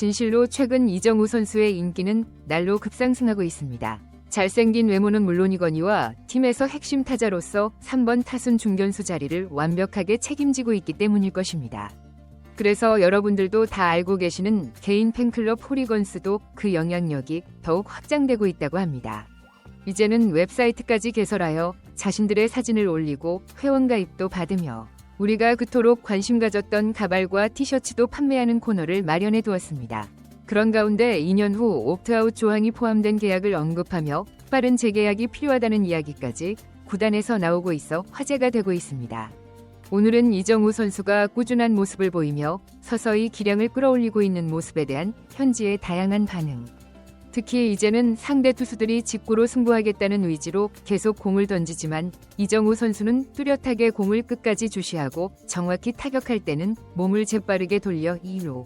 진실로 최근 이정우 선수의 인기는 날로 급상승하고 있습니다. 잘생긴 외모는 물론이거니와 팀에서 핵심 타자로서 3번 타순 중견수 자리를 완벽하게 책임지고 있기 때문일 것입니다. 그래서 여러분들도 다 알고 계시는 개인 팬클럽 호리건스도 그 영향력이 더욱 확장되고 있다고 합니다. 이제는 웹사이트까지 개설하여 자신들의 사진을 올리고 회원 가입도 받으며 우리가 그토록 관심 가졌던 가발과 티셔츠도 판매하는 코너를 마련해 두었습니다. 그런 가운데 2년 후 옵트아웃 조항이 포함된 계약을 언급하며 빠른 재계약이 필요하다는 이야기까지 구단에서 나오고 있어 화제가 되고 있습니다. 오늘은 이정우 선수가 꾸준한 모습을 보이며 서서히 기량을 끌어올리고 있는 모습에 대한 현지의 다양한 반응. 특히 이제는 상대 투수들이 직구로 승부하겠다는 의지로 계속 공을 던지지만 이정우 선수는 뚜렷하게 공을 끝까지 주시하고 정확히 타격할 때는 몸을 재빠르게 돌려 2루,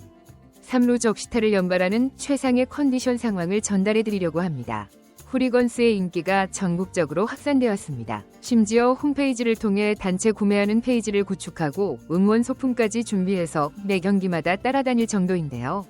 3루 적시타를 연발하는 최상의 컨디션 상황을 전달해 드리려고 합니다. 후리건스의 인기가 전국적으로 확산되었습니다. 심지어 홈페이지를 통해 단체 구매하는 페이지를 구축하고 응원 소품까지 준비해서 매 경기마다 따라다닐 정도인데요.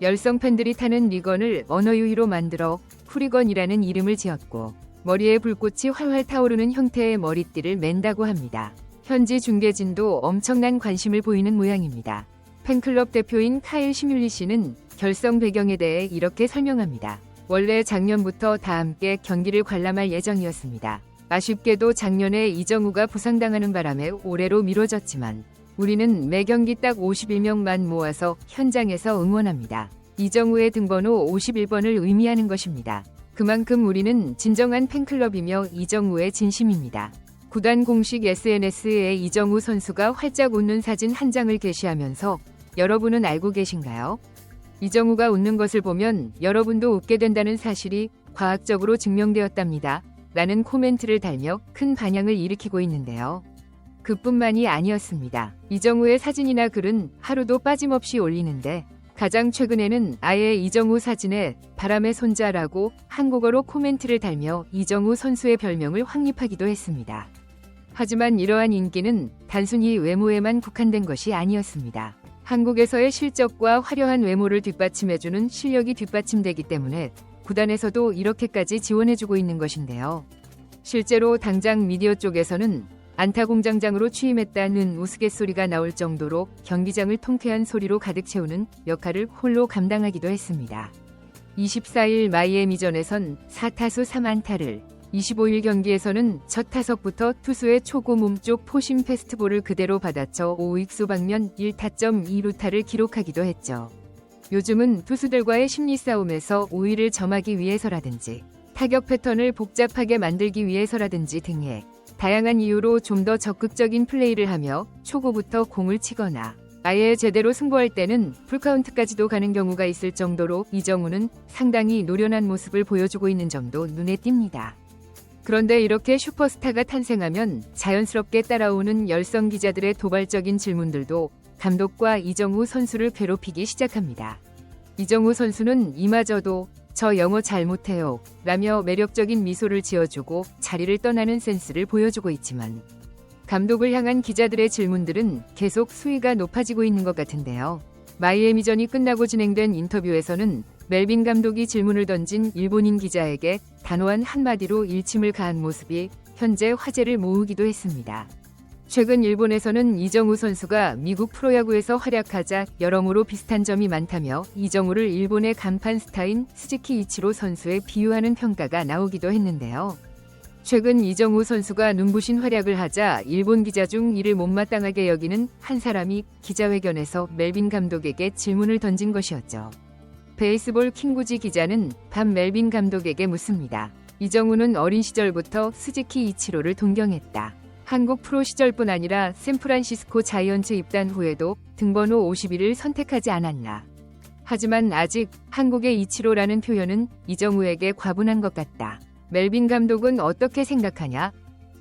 열성 팬들이 타는 리건을 언어 유희로 만들어 후리건이라는 이름을 지었고 머리에 불꽃이 활활 타오르는 형태의 머리띠를 맨다고 합니다. 현지 중계진도 엄청난 관심을 보이는 모양입니다. 팬클럽 대표인 카일 시뮬리 씨는 결성 배경에 대해 이렇게 설명합니다. 원래 작년부터 다 함께 경기를 관람할 예정이었습니다. 아쉽게도 작년에 이정우가 부상당하는 바람에 올해로 미뤄졌지만 우리는 매 경기 딱 51명만 모아서 현장에서 응원합니다. 이정우의 등번호 51번을 의미하는 것입니다. 그만큼 우리는 진정한 팬클럽이며 이정우의 진심입니다. 구단 공식 SNS에 이정우 선수가 활짝 웃는 사진 한 장을 게시하면서 여러분은 알고 계신가요? 이정우가 웃는 것을 보면 여러분도 웃게 된다는 사실이 과학적으로 증명되었답니다. 라는 코멘트를 달며 큰 반향을 일으키고 있는데요. 그뿐만이 아니었습니다. 이정우의 사진이나 글은 하루도 빠짐없이 올리는데 가장 최근에는 아예 이정우 사진에 바람의 손자라고 한국어로 코멘트를 달며 이정우 선수의 별명을 확립하기도 했습니다. 하지만 이러한 인기는 단순히 외모에만 국한된 것이 아니었습니다. 한국에서의 실적과 화려한 외모를 뒷받침해주는 실력이 뒷받침되기 때문에 구단에서도 이렇게까지 지원해주고 있는 것인데요. 실제로 당장 미디어 쪽에서는 안타 공장장으로 취임했다는 우스갯소리가 나올 정도로 경기장을 통쾌한 소리로 가득 채우는 역할을 홀로 감당하기도 했습니다. 24일 마이애미전에선 4타수 3안타를 25일 경기에서는 첫 타석부터 투수의 초고 몸쪽 포심 패스트볼을 그대로 받아쳐 5익수 방면 1타점 2루타를 기록하기도 했죠. 요즘은 투수들과의 심리 싸움에서 우위를 점하기 위해서라든지 타격 패턴을 복잡하게 만들기 위해서라든지 등의 다양한 이유로 좀 더 적극적인 플레이를 하며 초고부터 공을 치거나 아예 제대로 승부할 때는 풀카운트까지도 가는 경우가 있을 정도로 이정우는 상당히 노련한 모습을 보여주고 있는 점도 눈에 띕니다. 그런데 이렇게 슈퍼스타가 탄생하면 자연스럽게 따라오는 열성 기자들의 도발적인 질문들도 감독과 이정우 선수를 괴롭히기 시작합니다. 이정우 선수는 이마저도 저 영어 잘 못해요 라며 매력적인 미소를 지어주고 자리를 떠나는 센스를 보여주고 있지만 감독을 향한 기자들의 질문들은 계속 수위가 높아지고 있는 것 같은데요. 마이애미전이 끝나고 진행된 인터뷰에서는 멜빈 감독이 질문을 던진 일본인 기자에게 단호한 한마디로 일침을 가한 모습이 현재 화제를 모으기도 했습니다. 최근 일본에서는 이정우 선수가 미국 프로야구에서 활약하자 여러모로 비슷한 점이 많다며 이정우를 일본의 간판 스타인 스즈키 이치로 선수에 비유하는 평가가 나오기도 했는데요. 최근 이정우 선수가 눈부신 활약을 하자 일본 기자 중 이를 못마땅하게 여기는 한 사람이 기자회견에서 멜빈 감독에게 질문을 던진 것이었죠. 베이스볼 킹구지 기자는 밤 멜빈 감독에게 묻습니다. 이정우는 어린 시절부터 스즈키 이치로를 동경했다. 한국 프로 시절뿐 아니라 샌프란시스코 자이언츠 입단 후에도 등번호 51을 선택하지 않았나. 하지만 아직 한국의 이치로라는 표현은 이정우에게 과분한 것 같다. 멜빈 감독은 어떻게 생각하냐?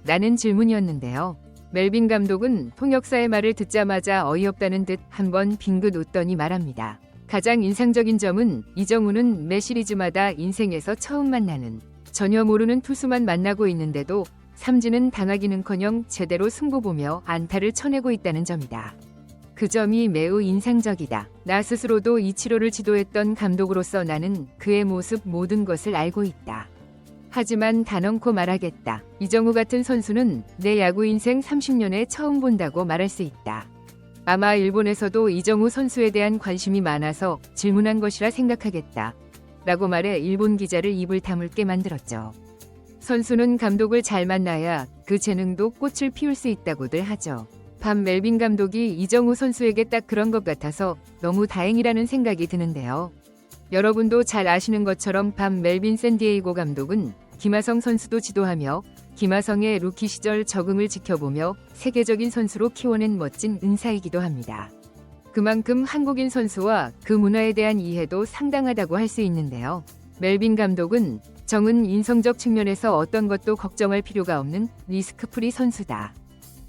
라는 질문이었는데요. 멜빈 감독은 통역사의 말을 듣자마자 어이없다는 듯 한번 빙긋 웃더니 말합니다. 가장 인상적인 점은 이정우는 매 시리즈마다 인생에서 처음 만나는 전혀 모르는 투수만 만나고 있는데도 삼진은 당하기는커녕 제대로 승부 보며 안타를 쳐내고 있다는 점이다. 그 점이 매우 인상적이다. 나 스스로도 이치로를 지도했던 감독으로서 나는 그의 모습 모든 것을 알고 있다. 하지만 단언코 말하겠다. 이정우 같은 선수는 내 야구 인생 30년에 처음 본다고 말할 수 있다. 아마 일본에서도 이정우 선수에 대한 관심이 많아서 질문한 것이라 생각하겠다. 라고 말해 일본 기자를 입을 다물게 만들었죠. 선수는 감독을 잘 만나야 그 재능도 꽃을 피울 수 있다고들 하죠. 밤 멜빈 감독이 이정우 선수에게 딱 그런 것 같아서 너무 다행이라는 생각이 드는데요. 여러분도 잘 아시는 것처럼 밤 멜빈 샌디에이고 감독은 김하성 선수도 지도하며 김하성의 루키 시절 적응을 지켜보며 세계적인 선수로 키워낸 멋진 은사이기도 합니다. 그만큼 한국인 선수와 그 문화에 대한 이해도 상당하다고 할 수 있는데요. 멜빈 감독은 정은 인성적 측면에서 어떤 것도 걱정할 필요가 없는 리스크프리 선수다.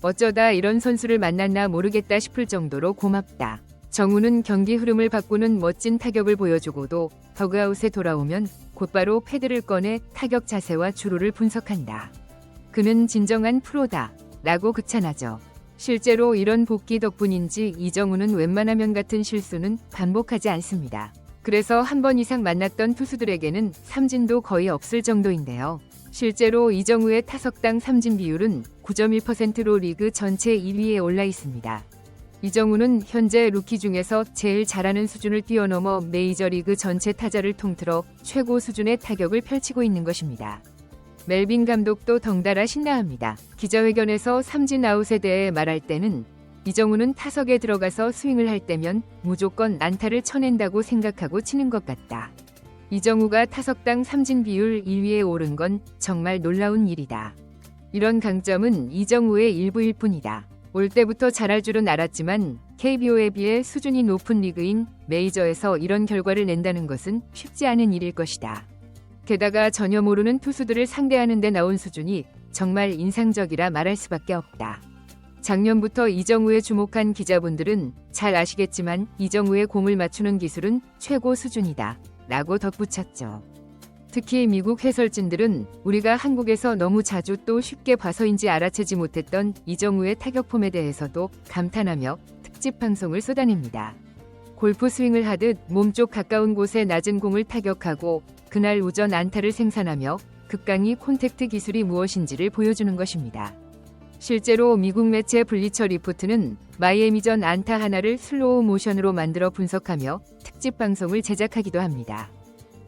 어쩌다 이런 선수를 만났나 모르겠다 싶을 정도로 고맙다. 정우는 경기 흐름을 바꾸는 멋진 타격을 보여주고도 더그아웃에 돌아오면 곧바로 패드를 꺼내 타격 자세와 주로를 분석한다. 그는 진정한 프로다. 라고 극찬하죠. 실제로 이런 복귀 덕분인지 이정우는 웬만하면 같은 실수는 반복하지 않습니다. 그래서 한 번 이상 만났던 투수들에게는 삼진도 거의 없을 정도인데요. 실제로 이정우의 타석당 삼진 비율은 9.1%로 리그 전체 1위에 올라 있습니다. 이정우는 현재 루키 중에서 제일 잘하는 수준을 뛰어넘어 메이저리그 전체 타자를 통틀어 최고 수준의 타격을 펼치고 있는 것입니다. 멜빈 감독도 덩달아 신나합니다. 기자회견에서 삼진 아웃에 대해 말할 때는 이정우는 타석에 들어가서 스윙을 할 때면 무조건 안타를 쳐낸다고 생각하고 치는 것 같다. 이정우가 타석당 삼진 비율 1위에 오른 건 정말 놀라운 일이다. 이런 강점은 이정우의 일부일 뿐이다. 올 때부터 잘할 줄은 알았지만 KBO에 비해 수준이 높은 리그인 메이저에서 이런 결과를 낸다는 것은 쉽지 않은 일일 것이다. 게다가 전혀 모르는 투수들을 상대하는 데 나온 수준이 정말 인상적이라 말할 수밖에 없다. 작년부터 이정우에 주목한 기자분들은 잘 아시겠지만 이정우의 공을 맞추는 기술은 최고 수준이다. 라고 덧붙였죠. 특히 미국 해설진들은 우리가 한국에서 너무 자주 또 쉽게 봐서인지 알아채지 못했던 이정우의 타격폼에 대해서도 감탄하며 특집 방송을 쏟아냅니다. 골프 스윙을 하듯 몸쪽 가까운 곳에 낮은 공을 타격하고 그날 오전 안타를 생산하며 극강의 콘택트 기술이 무엇인지를 보여주는 것입니다. 실제로 미국 매체 블리처 리포트는 마이애미전 안타 하나를 슬로우 모션으로 만들어 분석하며 특집 방송을 제작하기도 합니다.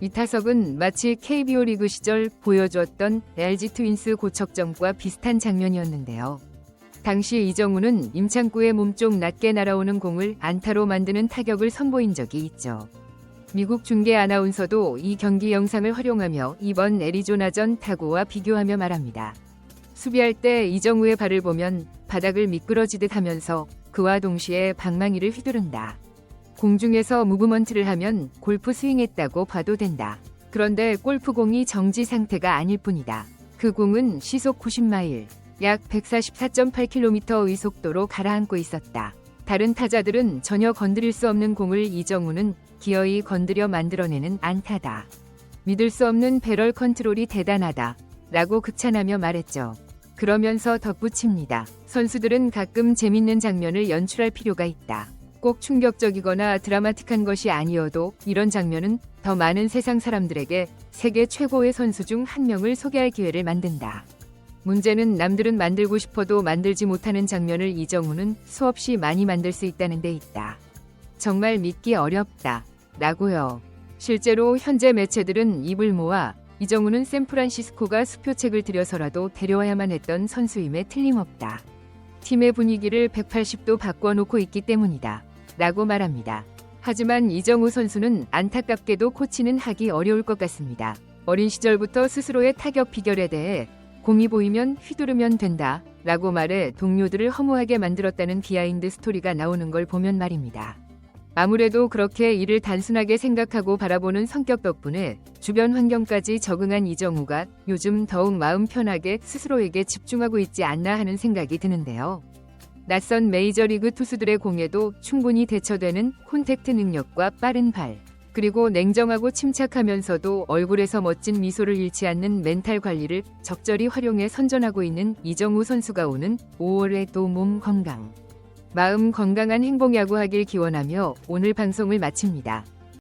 이 타석은 마치 KBO 리그 시절 보여주었던 LG 트윈스 고척점과 비슷한 장면이었는데요. 당시 이정우는 임창구의 몸쪽 낮게 날아오는 공을 안타로 만드는 타격을 선보인 적이 있죠. 미국 중계 아나운서도 이 경기 영상을 활용하며 이번 애리조나전 타구와 비교하며 말합니다. 수비할 때 이정우의 발을 보면 바닥을 미끄러지듯 하면서 그와 동시에 방망이를 휘두른다. 공중에서 무브먼트를 하면 골프 스윙했다고 봐도 된다. 그런데 골프공이 정지 상태가 아닐 뿐이다. 그 공은 시속 90마일, 약 144.8km의 속도로 가라앉고 있었다. 다른 타자들은 전혀 건드릴 수 없는 공을 이정우는 기어이 건드려 만들어내는 안타다. 믿을 수 없는 배럴 컨트롤이 대단하다. 라고 극찬하며 말했죠. 그러면서 덧붙입니다. 선수들은 가끔 재밌는 장면을 연출할 필요가 있다. 꼭 충격적이거나 드라마틱한 것이 아니어도 이런 장면은 더 많은 세상 사람들에게 세계 최고의 선수 중 한 명을 소개할 기회를 만든다. 문제는 남들은 만들고 싶어도 만들지 못하는 장면을 이정우는 수없이 많이 만들 수 있다는 데 있다. 정말 믿기 어렵다. 라고요. 실제로 현재 매체들은 입을 모아 이정우는 샌프란시스코가 수표책을 들여서라도 데려와야만 했던 선수임에 틀림없다. 팀의 분위기를 180도 바꿔놓고 있기 때문이다. 라고 말합니다. 하지만 이정우 선수는 안타깝게도 코치는 하기 어려울 것 같습니다. 어린 시절부터 스스로의 타격 비결에 대해 공이 보이면 휘두르면 된다. 라고 말해 동료들을 허무하게 만들었다는 비하인드 스토리가 나오는 걸 보면 말입니다. 아무래도 그렇게 이를 단순하게 생각하고 바라보는 성격 덕분에 주변 환경까지 적응한 이정우가 요즘 더욱 마음 편하게 스스로에게 집중하고 있지 않나 하는 생각이 드는데요. 낯선 메이저리그 투수들의 공에도 충분히 대처되는 콘택트 능력과 빠른 발, 그리고 냉정하고 침착하면서도 얼굴에서 멋진 미소를 잃지 않는 멘탈 관리를 적절히 활용해 선전하고 있는 이정우 선수가 오는 5월의 또 몸 건강. 마음 건강한 행복야구 하길 기원하며 오늘 방송을 마칩니다.